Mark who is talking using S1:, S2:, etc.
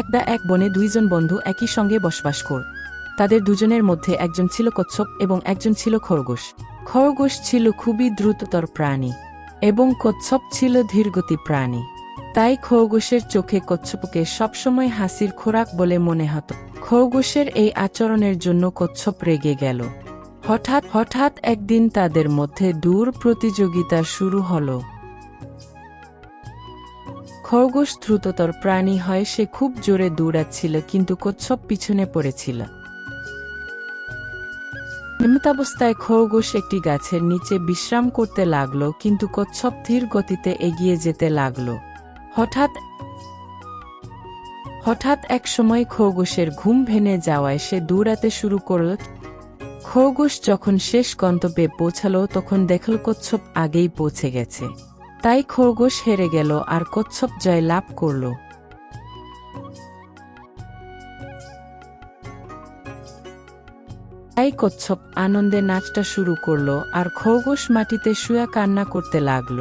S1: একদা এক বনে দুইজন বন্ধু একই সঙ্গে বসবাস কর। তাদের দুজনের মধ্যে একজন ছিল কচ্ছপ এবং একজন ছিল খরগোশ। খরগোশ ছিল খুবই দ্রুততর প্রাণী এবং কচ্ছপ ছিল ধীরগতি প্রাণী। তাই খরগোশের চোখে কচ্ছপকে সবসময় হাসির খোরাক বলে মনে হতো। খরগোশের এই আচরণের জন্য কচ্ছপ রেগে গেল। হঠাৎ হঠাৎ একদিন তাদের মধ্যে দূর প্রতিযোগিতা শুরু হলো। খরগোশ দ্রুততর প্রাণী হয়, সে খুব জোরে দৌড়াচ্ছিল, কিন্তু কচ্ছপ পিছনে পড়েছিল। এমতাবস্থায় খরগোশ একটি গাছের নিচে বিশ্রাম করতে লাগল, কিন্তু কচ্ছপ ধীর গতিতে এগিয়ে যেতে লাগল। হঠাৎ হঠাৎ এক সময় খরগোশের ঘুম ভেঙে যাওয়ায় সে দৌড়াতে শুরু করল। খরগোশ যখন শেষ গন্তব্যে পৌঁছালো, তখন দেখল কচ্ছপ আগেই পৌঁছে গেছে। তাই খরগোশ হেরে গেল আর কচ্ছপ জয় লাভ করল। তাই কচ্ছপ আনন্দে নাচটা শুরু করল আর খরগোশ মাটিতে শুয়া কান্না করতে লাগল।